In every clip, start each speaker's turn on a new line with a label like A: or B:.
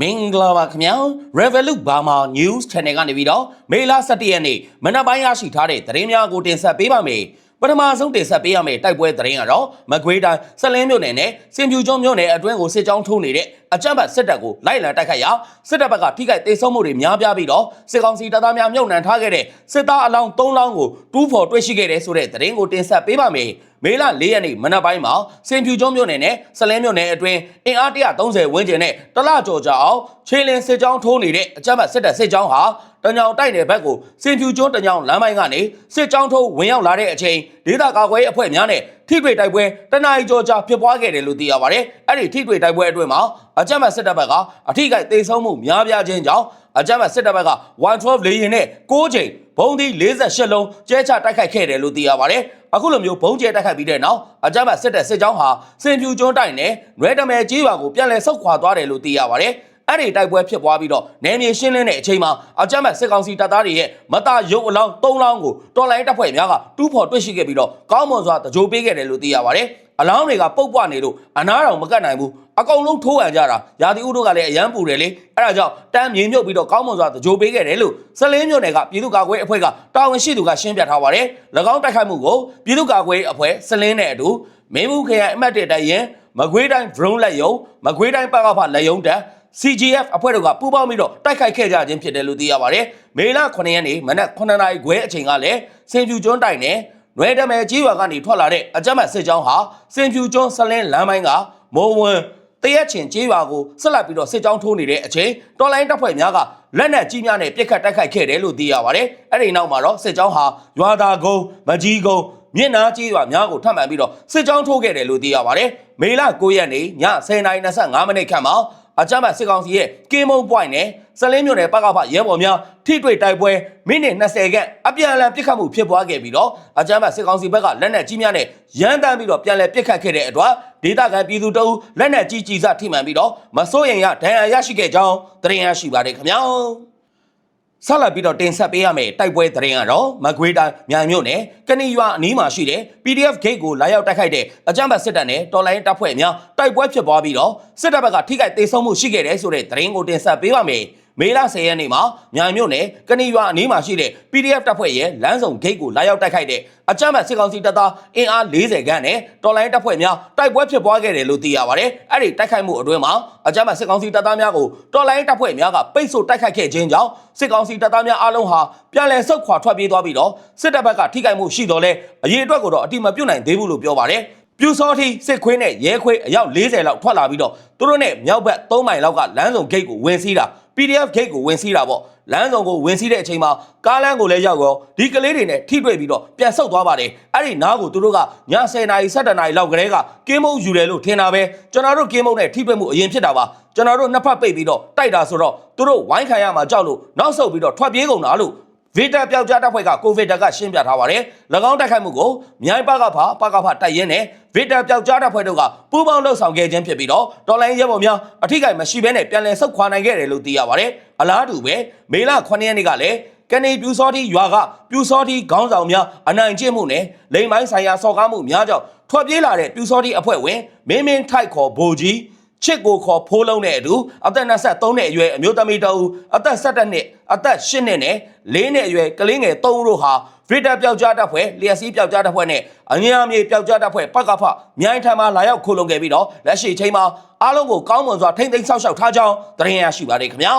A: မင်္ဂလာပါခင်ဗျာ Revolut Burma News Channel ကနေပြီးတော့မေလ17ရက်နေ့မနက်ပိုင်းရရှိထားတဲ့သတင်းများကိုတင်ဆက်ပေးပါမယ်ပထမဆုံးတင်ဆက်ပေးရမယ့်တိုက်ပွဲသတင်းကတော့မကွေးတိုင်းစလင်းမြို့နယ်နဲ့စင်ဖြူကျွန်းမြို့နယ်အတွင်းကိုစစ်ကြောင်းထိုးနေတဲ့အကြမ်းဖက်စစ်တပ်ကိုလိုက်လံတိုက်ခိုက်ရာစစ်တပ်ဘက်ကထိခိုက်ဒေဆုံးမှုတွေများပြားပြီးတော့စစ်ကောင်စီတပ်သားများမြုပ်နှံထားခဲ့တဲ့စစ်သားအလောင်း3လောင်းကိုတူးဖော်တွေ့ရှိခဲ့တဲ့ဆိုတဲ့သတင်းကိုတင်ဆက်ပေးပါမယ် မေလ၄ရက်နေ့မနက်ပိုင်းမှာစင်ဖြူကျွန်းမြို့နယ်နဲ့စလင်းမြို့နယ်အတွင်းအင်အား130ဝန်းကျင်နဲ့တလကြော်ကြအောင်ခြေလင်းစစ်ကြောင်းထိုးနေတဲ့အကြမ်းဖက်စစ်တပ်စစ်ကြောင်းဟာတညောင်တိုက်နယ်ဘက်ကိုစင်ဖြူကျွန်းတညောင်လမ်းပိုင်းကနေစစ်ကြောင်းထိုးဝင်ရောက်လာတဲ့အချိန်ဒေသကာကွယ်ရေးအဖွဲ့များနဲ့ထိတွေ့တိုက်ပွဲတနအီကြော်ကြာဖြစ်ပွားခဲ့တယ်လို့သိရပါတယ်။အဲ့ဒီထိတွေ့တိုက်ပွဲအတွင်းမှာအကြမ်းဖက်စစ်တပ်ဘက်ကအထိကိတေဆုံးမှုများပြားခြင်းကြောင့်အကြမ်းဖက်စစ်တပ်ဘက်က112လေယာဉ်နဲ့6ချိန် ဘုံဒီ48လုံးကျဲချတိုက်ခိုက်ခဲ့တယ်လို့သိရပါတယ်။အခုလိုမျိုးဘုံကျဲတိုက်ခိုက်ပြီးတဲ့နောက်အကြမ်းဖက်စစ်တပ်စစ်ကြောင်းဟာစင်ဖြူကျွန်းတိုက်နယ်နွဲတမဲကြီးရွာကိုပြန်လည်ဆုတ်ခွာသွားတယ်လို့သိရပါတယ်။အဲ့ဒီတိုက်ပွဲဖြစ်ပွားပြီးတော့နယ်မြေရှင်းလင်းတဲ့အချိန်မှာအကြမ်းဖက်စစ်ကောင်စီတပ်သားတွေရဲ့မတရုပ်အလောင်း၃လောင်းကိုတော်လိုင်းတပ်ဖွဲ့များကတူးဖော်တွေ့ရှိခဲ့ပြီးတော့ကောင်းမွန်စွာတကြိုပေးခဲ့တယ်လို့သိရပါတယ်။အလောင်းတွေကပုတ်ပွားနေလို့အနားတော်မကတ်နိုင်ဘူး အကုန်လုံးထိုးရန်ကြတာရာသီဥတုကလည်းအရန်ပူတယ်လေအဲ့ဒါကြောင့်တမ်းမြေမြုပ်ပြီးတော့ကောင်းမွန်စွာတကြိုပေးခဲ့တယ်လို့စလင်းမြို့နယ်ကပြည်သူ့ကာကွယ်အဖွဲ့ကတာဝန်ရှိသူကရှင်းပြထားပါတယ်၎င်းတိုက်ခိုက်မှုကိုပြည်သူ့ကာကွယ်အဖွဲ့စလင်းနဲ့အတူမင်းဘူးခရိုင်အမှတ်၁တိုင်ရင်မကွေးတိုင်း drone လက်ယုံမကွေးတိုင်းပကဖလက်ယုံတက် CGF အဖွဲ့တို့ကပူးပေါင်းပြီးတော့တိုက်ခိုက်ခဲ့ကြခြင်းဖြစ်တယ်လို့သိရပါတယ်။မေလ9ရက်နေ့မနက်9နာရီခွဲအချိန်ကလည်းစင်ဖြူကျွန်းတိုင်နဲ့နွဲတမဲကြီးရွာကနေထွက်လာတဲ့အကြမ်းဖက်စစ်ကြောင်းဟာစင်ဖြူကျွန်းဆလင်းလမ်းပိုင်းကမိုးဝင်း တရက်ချင်ကြီးရွာကိုဆက်လက်ပြီးတော့စစ်ကြောင်းထိုးနေတဲ့အချိန်တော်လိုင်းတပ်ဖွဲ့များကလက်နက်ကြီးများနဲ့ပစ်ခတ်တိုက်ခိုက်ခဲ့တယ်လို့သိရပါတယ်။အဲ့ဒီနောက်မှာတော့စစ်ကြောင်းဟာရွာသားကုန်းမကြီးကုန်းမြင့်နာကြီးရွာများကိုထပ်မံပြီးတော့စစ်ကြောင်းထိုးခဲ့တယ်လို့သိရပါတယ်။မေလ9ရက်နေ့ည10:25မိနစ်ခန့်မှာ အကြမ်းဖက်စစ်ကောင်စီရဲ့ကင်းမုံပွိုင်နဲ့စလင်းမြို့နယ်ပကဖရဲဘော်များထိတွေ့တိုက်ပွဲမိနစ်20ခန့်အပြန်အလှန်ပစ်ခတ်မှုဖြစ်ပွားခဲ့ပြီးတော့အကြမ်းဖက်စစ်ကောင်စီဘက်ကလက်နက်ကြီးများနဲ့ရမ်းတမ်းပြီးတော့ပြန်လည်ပစ်ခတ်ခဲ့တဲ့အတွက်ဒေသခံပြည်သူတအုပ်လက်နက်ကြီးကြီးစားထိမှန်ပြီးတော့မစိုးရင်ရဒဏ်ရာရရှိခဲ့ကြောင်းသတင်းရရှိပါတယ်ခင်ဗျာ ဆက်လက်ပြီးတော့တင်ဆက်ပေးရမယ့်တိုက်ပွဲသတင်းကတော့မကွေးတိုင်းမြိုင်မြို့နယ်ကဏီရွာအနီးမှာရှိတဲ့ PDF gate ကိုလာရောက်တိုက်ခိုက်တဲ့အကြမ်းဖက်စစ်တပ်နဲ့တော်လိုင်းတပ်ဖွဲ့များတိုက်ပွဲဖြစ်ပွားပြီးတော့စစ်တပ်ဘက်ကထိခိုက်ဒေဆုံးမှုရှိခဲ့တယ်ဆိုတဲ့သတင်းကိုတင်ဆက်ပေးပါမယ်။ မေလ10ရက်နေ့မှာမြိုင်မြို့နယ်ကဏီရွာအနီးမှာရှိတဲ့ PDF တပ်ဖွဲ့ရဲ့လမ်းဆောင်ဂိတ်ကိုလာရောက်တိုက်ခိုက်တဲ့အကြမ်းဖက်စစ်ကောင်စီတပ်သားအင်အား40ခန့်နဲ့တော်လိုင်းတပ်ဖွဲ့များတိုက်ပွဲဖြစ်ပွားခဲ့တယ်လို့သိရပါတယ်။အဲ့ဒီတိုက်ခိုက်မှုအတွင်းမှာအကြမ်းဖက်စစ်ကောင်စီတပ်သားများကိုတော်လိုင်းတပ်ဖွဲ့များကပိတ်ဆို့တိုက်ခိုက်ခဲ့ခြင်းကြောင့်စစ်ကောင်စီတပ်သားများအားလုံးဟာပြန်လည်ဆုတ်ခွာထွက်ပြေးသွားပြီးတော့စစ်တပ်ဘက်ကထိခိုက်မှုရှိတော်လဲအရေးအတွက်ကိုတော့အတိမပြုတ်နိုင်သေးဘူးလို့ပြောပါတယ်။ပြူစောတိစစ်ခွေးနဲ့ရဲခွေးအယောက်40လောက်ထွက်လာပြီးတော့သူတို့နဲ့မြောက်ဘက်3မိုင်လောက်ကလမ်းစုံဂိတ်ကိုဝင်စီးတာ PDF gate ကိုဝင်စီးတာပေါ့လမ်းဆောင်ကိုဝင်စီးတဲ့အချိန်မှာကားလမ်းကိုလည်းရောက်ရောဒီကလေးတွေနဲ့ထိတွေ့ပြီးတော့ပြန်ဆုတ်သွားပါတယ်အဲ့ဒီနားကိုသူတို့ကည10နာရီ17နာရီလောက်ကလေးကကင်းမုံယူတယ်လို့ထင်တာပဲကျွန်တော်တို့ကင်းမုံနဲ့ထိတွေ့မှုအရင်ဖြစ်တာပါကျွန်တော်တို့နှစ်ဖက်ပိတ်ပြီးတော့တိုက်တာဆိုတော့သူတို့ဝိုင်းခံရမှာကြောက်လို့နောက်ဆုတ်ပြီးတော့ထွက်ပြေးကုန်တာလို့ဗီတာပျောက်ကြားတပ်ဖွဲ့ကကိုဗစ်တကရှင်းပြထားပါတယ်။၎င်းတိုက်ခိုက်မှုကိုမြိုင်ပကဖပကဖတိုက်ရင်နဲ့ ဗီတာပျောက်ကြားတပ်ဖွဲ့တို့ကပူးပေါင်းလှုပ်ဆောင်ခဲ့ခြင်းဖြစ်ပြီးတော့တော်လိုင်းရဲဘော်များအထိကိမရှိဘဲနဲ့ပြန်လည်ဆုတ်ခွာနိုင်ခဲ့တယ်လို့သိရပါတယ်။အလားတူပဲမေလ9ရက်နေ့ကလည်းကနေပြူစောတိရွာကပြူစောတိခေါင်းဆောင်များအနိုင်ကျင့်မှုနဲ့လိမ်ပိုင်းဆိုင်ရာစော်ကားမှုများကြောင့်ထွက်ပြေးလာတဲ့ပြူစောတိအဖွဲ့ဝင်မင်းမင်းထိုက်ခေါ်ဘိုလ်ကြီးချစ်ကိုခေါ်ဖိုးလုံးနဲ့အတူအသက်23နှစ်အရွယ်အမျိုးသမီးတအူအသက်17နှစ်အသက်8နှစ်နဲ့၄နှစ်အရွယ်ကလေးငယ်3ဦးတို့ဟာ ဗီတာပျောက်ကြားတပ်ဖွဲ့လျက်စီးပျောက်ကြားတပ်ဖွဲ့နဲ့အငြင်းအမြေပျောက်ကြားတပ်ဖွဲ့ပကဖမြိုင်းထံမှလာရောက်ခိုးလုံခဲ့ပြီးတော့လက်ရှိချိန်မှာအားလုံးကိုကောင်းမွန်စွာထိမ့်သိမ်းဆောက်ရှောက်ထားကြောင်းသတင်းရရှိပါတယ်ခင်ဗျာ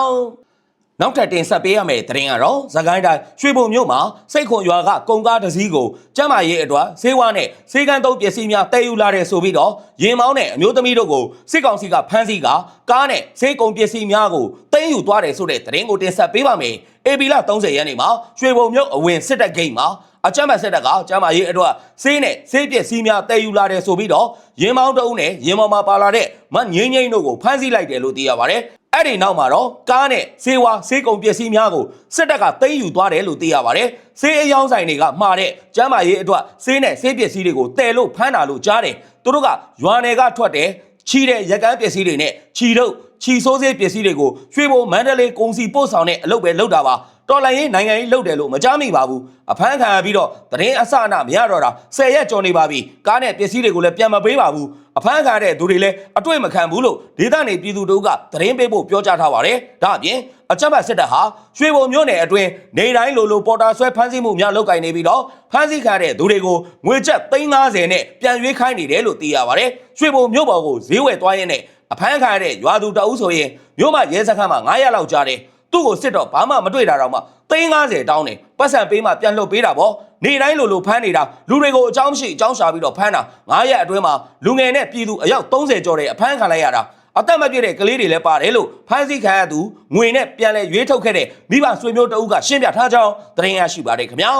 A: နောက်ထပ်တင်ဆက်ပေးရမယ့်သတင်းကတော့သခိုင်းတိုင်းရွှေဘုံမြို့မှာစိတ်ခွန်ရွာကကုံကားတစ်စီးကိုကျမ်းမာရေးအတွက်ဈေးဝါနဲ့ဈေးကန်းသုံးပစ္စည်းများတည်ယူလာတဲ့ဆိုပြီးတော့ရင်မောင်းနဲ့အမျိုးသမီးတို့ကိုစစ်ကောင်စီကဖမ်းဆီးကကားနဲ့ဈေးကုန်ပစ္စည်းများကိုတင်ယူသွားတယ်ဆိုတဲ့သတင်းကိုတင်ဆက်ပေးပါမယ်။ AB လ30ရက်နေ့မှာရွှေဘုံမြို့အဝင်စစ်တပ်ဂိတ်မှာအကြမ်းဖက်စစ်တပ်ကကျမ်းမာရေးအတွက်ဆေးနဲ့ဆေးပစ္စည်းများတည်ယူလာတယ်ဆိုပြီးတော့ရင်မောင်းတအုပ်နဲ့ရင်မောင်းမှာပါလာတဲ့မငိမ့်ငိမ့်တို့ကိုဖမ်းဆီးလိုက်တယ်လို့သိရပါတယ်။အဲ့ဒီနောက်မှာတော့ကားနဲ့ဆေးဝါးဆေးကုန်ပစ္စည်းများကိုစစ်တပ်ကသိမ်းယူသွားတယ်လို့သိရပါတယ်။ဆေးအယောင်းဆိုင်တွေကမှာတဲ့ကျမ်းမာရေးအတွက်ဆေးနဲ့ဆေးပစ္စည်းတွေကိုတည်လို့ဖမ်းတာလို့ကြားတယ်။သူတို့ကရွာနယ်ကထွက်တယ်ချီတဲ့ရက်ကန်းပစ္စည်းတွေနဲ့ချီတို့ ချီဆိုးစေးပစ္စည်းတွေကိုရွှေဘိုမန္တလေးကုန်စီပို့ဆောင်တဲ့အလုပ်ပဲလုပ်တာပါတော်လိုင်းရေးနိုင်ငံရေးလုပ်တယ်လို့မကြားမိပါဘူးအဖမ်းခံရပြီးတော့တရင်အစအနမရတော့တာ၁၀ရက်ကျော်နေပါပြီကားနဲ့ပစ္စည်းတွေကိုလည်းပြန်မပေးပါဘူးအဖမ်းခံရတဲ့သူတွေလည်းအတွေ့မခံဘူးလို့ဒေသနေပြည်သူတို့ကသတင်းပေးဖို့ပြောကြားထားပါတယ်ဒါအပြင်အကြမ်းဖက်စစ်တပ်ဟာရွှေဘုံမြို့နယ်အတွင်းနေတိုင်းလိုလိုပေါ်တာဆွဲဖမ်းဆီးမှုများလုပ်ကင်နေပြီးတော့ဖမ်းဆီးခံရတဲ့သူတွေကိုငွေကျပ်350နဲ့ပြန်ရွေးခိုင်းနေတယ်လို့သိရပါတယ်ရွှေဘုံမြို့ပေါ်ကိုဈေးဝယ်သွားရင်းနဲ့ အဖမ်းခံရတဲ့ရွာသူတအုပ်ဆိုရင်မြို့မရဲစခန်းမှာ900လောက်ကြားတယ်သူ့ကိုစစ်တော့ဘာမှမတွေ့တာတော့မှ350တောင်းတယ်ပတ်စံပေးမှပြန်လွတ်ပေးတာပေါ့နေတိုင်းလိုလိုဖမ်းနေတာလူတွေကိုအကြောင်းမရှိအကြောင်းရှာပြီးတော့ဖမ်းတာ9ရက်အတွင်းမှာလူငယ်နဲ့ပြည်သူအယောက်30ကျော်တဲ့အဖမ်းခံလိုက်ရတာအသက်မပြည့်တဲ့ကလေးတွေလည်းပါတယ်လို့ဖမ်းဆီးခံရသူငွေနဲ့ပြန်လဲရွေးထုတ်ခဲ့တဲ့မိဘဆွေမျိုးတအုပ်ကရှင်းပြထားကြောင်းသတင်းရရှိပါတယ်ခင်ဗျာ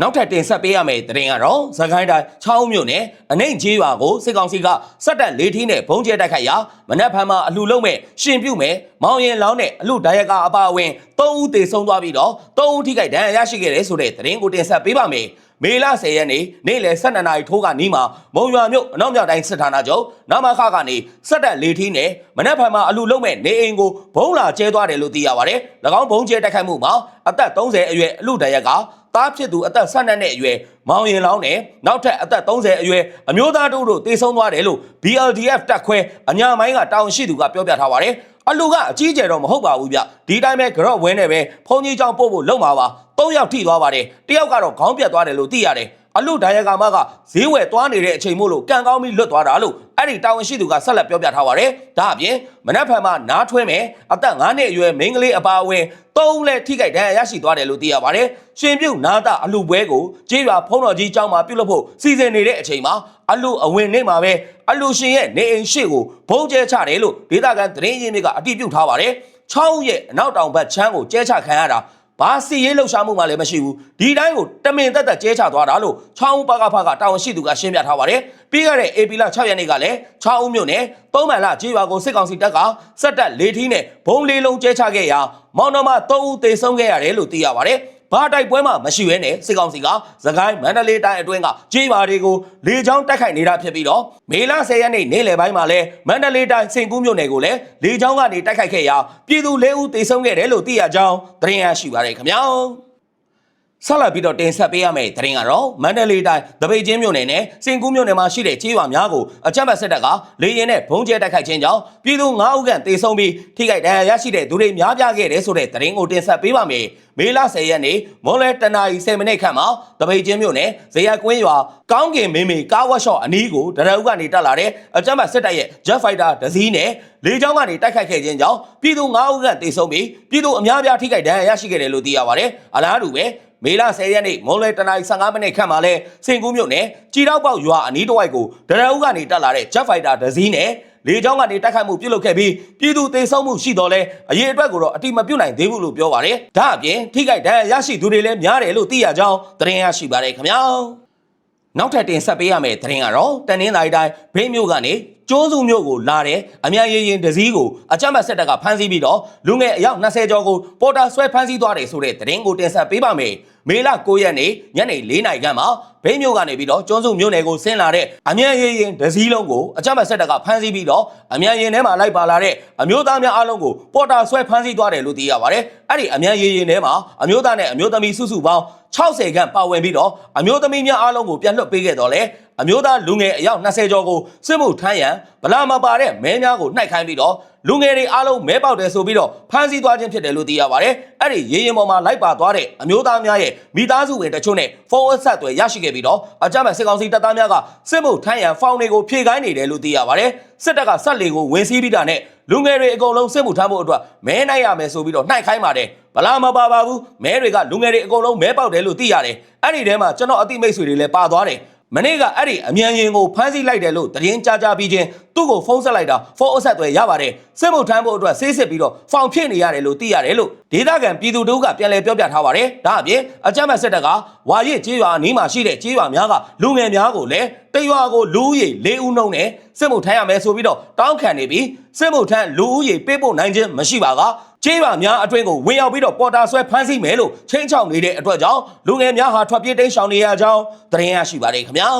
A: နောက်ထပ်တင်ဆက်ပေးရမယ့်သတင်းကတော့သခိုင်းတိုင်း6မြို့နယ်အနိုင်ကျေးရွာကိုစစ်ကောင်စီကစက်တက်လေးထီးနဲ့ဘုံကျဲတိုက်ခိုက်ရာမနက်ဖန်မှာအလှလုံးမဲ့ရှင်ပြုတ်မဲ့မောင်ရင်လောင်းနဲ့အလှဒိုင်ရကအပါအဝင်3ဦးသေဆုံးသွားပြီးတော့3ဦးထိခိုက်ဒဏ်ရာရရှိခဲ့တယ်ဆိုတဲ့သတင်းကိုတင်ဆက်ပေးပါမယ် မေလ10ရက်နေ့နေ့လယ်12နာရီထိုးကနီးမှာမုံရွာမြို့အနောက်မြောက်တိုင်းစစ်ဌာနချုပ်နမခကနေစက်တက်လေးထီးနဲ့မနက်ဖန်မှာအလှလုံးမဲ့နေအိမ်ကိုဘုံလာကျဲသွားတယ်လို့သိရပါတယ်၎င်းဘုံကျဲတိုက်ခိုက်မှုမှာအသက်30အရွယ်အလှဒိုင်ရကသားဖြစ်သူအသက်12နှစ်အရွယ်မောင်ရင်လောင်းနဲ့နောက်ထပ်အသက်30အရွယ်အမျိုးသားတို့တို့တေဆုံးသွားတယ်လို့ BLDF တက်ခွဲအညာမိုင်းကတာဝန်ရှိသူကပြောပြထားပါတယ် အလူကအကြီးကျယ်တော့မဟုတ်ပါဘူးဗျဒီတိုင်းပဲကြော့ဝဲနေပဲဖုန်ကြီးချောင်းပို့ဖို့လုံပါပါ၃ယောက်ထိသွားပါတယ်တယောက်ကတော့ခေါင်းပြတ်သွားတယ်လို့သိရတယ် အလူဒိုင်ယာကာမကဈေးဝယ်သွားနေတဲ့အချိန်မို့လို့ကံကောင်းပြီးလွတ်သွားတာလို့အဲ့ဒီတာဝန်ရှိသူကဆက်လက်ပြောပြထားပါတယ်ဒါအပြင်မနက်ဖြန်မှာနားထွဲမယ်အသက်9နှစ်အရွယ်မိန်းကလေးအပါအဝင်သုံးဦးလည်းထိခိုက်ဒဏ်ရာရရှိသွားတယ်လို့သိရပါတယ်ရှင်ပြုတ်နာတာအလူပွဲကိုကြေးရွာဖုံးတော်ကြီးကျောင်းမှာပြုလုပ်ဖို့စီစဉ်နေတဲ့အချိန်မှာအလူအဝင်နေမှာပဲအလူရှင်ရဲ့နေအိမ်ရှိကိုဘုံကျဲချတယ်လို့ဒေသခံသတင်းရင်းမြစ်ကအတည်ပြုထားပါတယ်6ဦးရဲ့အနောက်တောင်ဘက်ချမ်းကိုကျဲချခံရတာ ဘာစီရေးလှုပ်ရှားမှုမှလည်းမရှိဘူးဒီတိုင်းကိုတမင်တက်တက်ကျဲချသွားတာလို့ချောင်းဦးပကဖကတာဝန်ရှိသူကရှင်းပြထားပါတယ်ပြီးခဲ့တဲ့ AP လ6ရက်နေ့ကလည်းချောင်းဦးမြို့နယ်သုံးမှန်လကြေးရွာကိုစစ်ကောင်စီတပ်ကစက်တက်လေးထီးနဲ့ဘုံလေးလုံးကျဲချခဲ့ရာမောင်နှမ3ဦးသေဆုံးခဲ့ရတယ်လို့သိရပါတယ် ဘာတိုက်ပွဲမှမရှိဘဲနဲ့စစ်ကောင်စီကသခိုင်းမန္တလေးတိုင်းအတွင်းကကြေးရွာတွေကိုလေကြောင်းတိုက်ခိုက်နေတာဖြစ်ပြီးတော့မေလ10ရက်နေ့နေ့လယ်ပိုင်းမှာလဲမန္တလေးတိုင်းစင်ကူးမြို့နယ်ကိုလည်းလေကြောင်းကနေတိုက်ခိုက်ခဲ့ရာပြည်သူ၄ဦးသေဆုံးခဲ့တယ်လို့သိရကြောင်းသတင်းရရှိပါရခင်ဗျာ ဆက်လက်ပြီးတော့တင်ဆက်ပေးရမယ့်သတင်းကတော့မန္တလေးတိုင်းတပိတ်ချင်းမြို့နယ်နဲ့စင်ကူးမြို့နယ်မှာရှိတဲ့ကြေးရွာများကိုအကြမ်းဖက်စစ်တပ်ကလေရင်နဲ့ဘုံကျဲတိုက်ခိုက်ခြင်းကြောင့်ပြည်သူ9ဦးခန့်သေဆုံးပြီးထိခိုက်ဒဏ်ရာရရှိတဲ့သူတွေများပြားခဲ့တယ်ဆိုတဲ့သတင်းကိုတင်ဆက်ပေးပါမယ်။မေလ10ရက်နေ့မွန်လဲတနာရီ10မိနစ်ခန့်မှာတပိတ်ချင်းမြို့နယ်ဇေယျကွင်းရွာကောင်းကင်မင်းမေကားဝက်ရှော့အနီးကိုဒရအုပ်ကနေတက်လာတဲ့အကြမ်းဖက်စစ်တပ်ရဲ့ Jet Fighter တစ်စီးနဲ့လေကြောင်းကနေတိုက်ခိုက်ခဲ့ခြင်းကြောင့်ပြည်သူ9ဦးခန့်သေဆုံးပြီးပြည်သူအများပြားထိခိုက်ဒဏ်ရာရရှိခဲ့တယ်လို့သိရပါတယ်။အလားတူပဲ မေလ10ရက်နေ့မွန်လွယ်တနာရီ15မိနစ်ခန့်မှာလဲစင်ကူးမြို့နယ်ကြီးတော့ပေါက်ရွာအနီးတစ်ဝိုက်ကိုဒရအုပ်ကနေတက်လာတဲ့ Jet Fighter တစ်စီးနဲ့လေကြောင်းကနေတိုက်ခိုက်မှုပြုလုပ်ခဲ့ပြီးပြည်သူသေဆုံးမှုရှိတော်လဲအရေးအတွက်ကိုတော့အတိမပြုတ်နိုင်သေးဘူးလို့ပြောပါတယ်။ဒါအပြင်ထိခိုက်ဒဏ်ရာရရှိသူတွေလည်းများတယ်လို့သိရကြောင်းသတင်းရရှိပါတယ်ခင်ဗျာ။နောက်ထပ်တင်ဆက်ပေးရမယ့်သတင်းကတော့တနင်္သာရီတိုင်းဘေးမြို့ကနေ ကျိုးစုမြို့ကိုလာတဲ့အမြန်ရရင်တစည်းကိုအကြမ်းဖက်စစ်တပ်ကဖမ်းဆီးပြီးတော့လူငယ်အယောက်20ကျော်ကိုပေါ်တာဆွဲဖမ်းဆီးသွားတယ်ဆိုတဲ့သတင်းကိုတင်ဆက်ပေးပါမယ်။မေလ9ရက်နေ့ညနေ4နာရီခန့်မှာဘေးမြို့ကနေပြီးတော့ကျွန်းစုမြို့နယ်ကိုဆင်းလာတဲ့အမြန်ရရင်တစည်းလုံးကိုအကြမ်းဖက်စစ်တပ်ကဖမ်းဆီးပြီးတော့အမြန်ရင်ထဲမှာလိုက်ပါလာတဲ့အမျိုးသားများအားလုံးကိုပေါ်တာဆွဲဖမ်းဆီးသွားတယ်လို့သိရပါတယ်။အဲ့ဒီအမြန်ရရင်ထဲမှာအမျိုးသားနဲ့အမျိုးသမီးစုစုပေါင်း60ခန့်ပါဝင်ပြီးတော့အမျိုးသမီးများအားလုံးကိုပြန်လွှတ်ပေးခဲ့တော့လေအမျိုးသားလူငယ်အယောက်20ကျော်ကိုစစ်မှုထမ်းရန်ဗလာမပါတဲ့မဲများကိုနှိုက်ခိုင်းပြီးတော့လူငယ်တွေအားလုံးမဲပေါက်တယ်ဆိုပြီးတော့ဖမ်းဆီးသွားခြင်းဖြစ်တယ်လို့သိရပါတယ်။အဲ့ဒီရေရင်ပေါ်မှာလိုက်ပါသွားတဲ့အမျိုးသားများရဲ့မိသားစုဝင်တချို့နဲ့ဖုန်းအဆက်အသွယ်ရရှိခဲ့ပြီးတော့အကြမ်းဖက်စစ်ကောင်စီတပ်သားများကစစ်မှုထမ်းရန်ဖောင်တွေကိုဖြည့်ခိုင်းနေတယ်လို့သိရပါတယ်။စစ်တပ်ကဆက်လေကိုဝင်စီးပြီးတာနဲ့လူငယ်တွေအကုန်လုံးစစ်မှုထမ်းဖို့အတွက်မဲနိုင်ရမယ်ဆိုပြီးတော့နှိုက်ခိုင်းပါတယ်။ဗလာမပါပါဘူးမဲတွေကလူငယ်တွေအကုန်လုံးမဲပေါက်တယ်လို့သိရတယ်။အဲ့ဒီထဲမှာကျွန်တော်အတိမိတ်ဆွေတွေလည်းပါသွားတယ်။ မနေ့ကအဲ့ဒီအမြန်ရင်ကိုဖမ်းဆီးလိုက်တယ်လို့သတင်းကြားကြားပြီးချင်းသူ့ကိုဖုန်းဆက်လိုက်တာဖုန်းအဆက်အသွယ်ရပါတယ်စစ်မှုထမ်းဖို့အတွက်ဆေးစစ်ပြီးတော့ဖောင်ဖြစ်နေရတယ်လို့သိရတယ်လို့ဒေသခံပြည်သူတို့ကပြန်လည်ပြောပြထားပါတယ်ဒါအပြင်အကြမ်းဖက်စစ်တပ်ကဝါရစ်ကြေးရွာအနီးမှာရှိတဲ့ကြေးရွာများကလူငယ်များကိုလည်းတရွာကိုလူဦးရေ၄ဦးနှုံနဲ့စစ်မှုထမ်းရမယ်ဆိုပြီးတော့တောင်းခံနေပြီးစစ်မှုထမ်းလူဦးရေပေးပို့နိုင်ခြင်းမရှိပါက ကျေးရွာများအတွင်းကိုဝင်ရောက်ပြီးတော့ပေါ်တာဆွဲဖမ်းဆီးမယ်လို့ချင်းချောက်နေတဲ့အတွက်ကြောင့်လူငယ်များဟာထွက်ပြေးတိမ်းရှောင်နေရကြောင်းသတင်းရရှိပါတယ်ခင်ဗျာ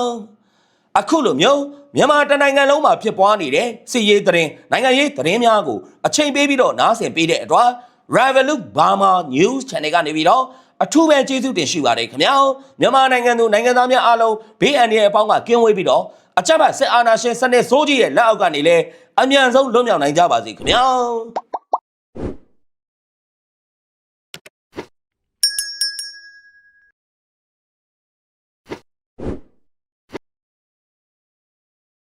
A: အခုလိုမျိုးမြန်မာတနိုင်ငံလုံးမှာဖြစ်ပွားနေတဲ့စီရေးသတင်းနိုင်ငံရေးသတင်းများကိုအချိန်ပေးပြီးတော့နားဆင်ပေးတဲ့အတွက် Revolut Burma News Channel ကနေပြီးတော့အထူးပဲကျေးဇူးတင်ရှိပါတယ်ခင်ဗျာမြန်မာနိုင်ငံသူနိုင်ငံသားများအားလုံးဘေးအန္တရာယ်အပေါင်းကကင်းဝေးပြီးတော့အကြမ်းဖက်စစ်အာဏာရှင်စနစ်ဆိုးကြီးရဲ့လက်အောက်ကနေလည်းအမြန်ဆုံးလွတ်မြောက်နိုင်ကြပါစေခင်ဗျာ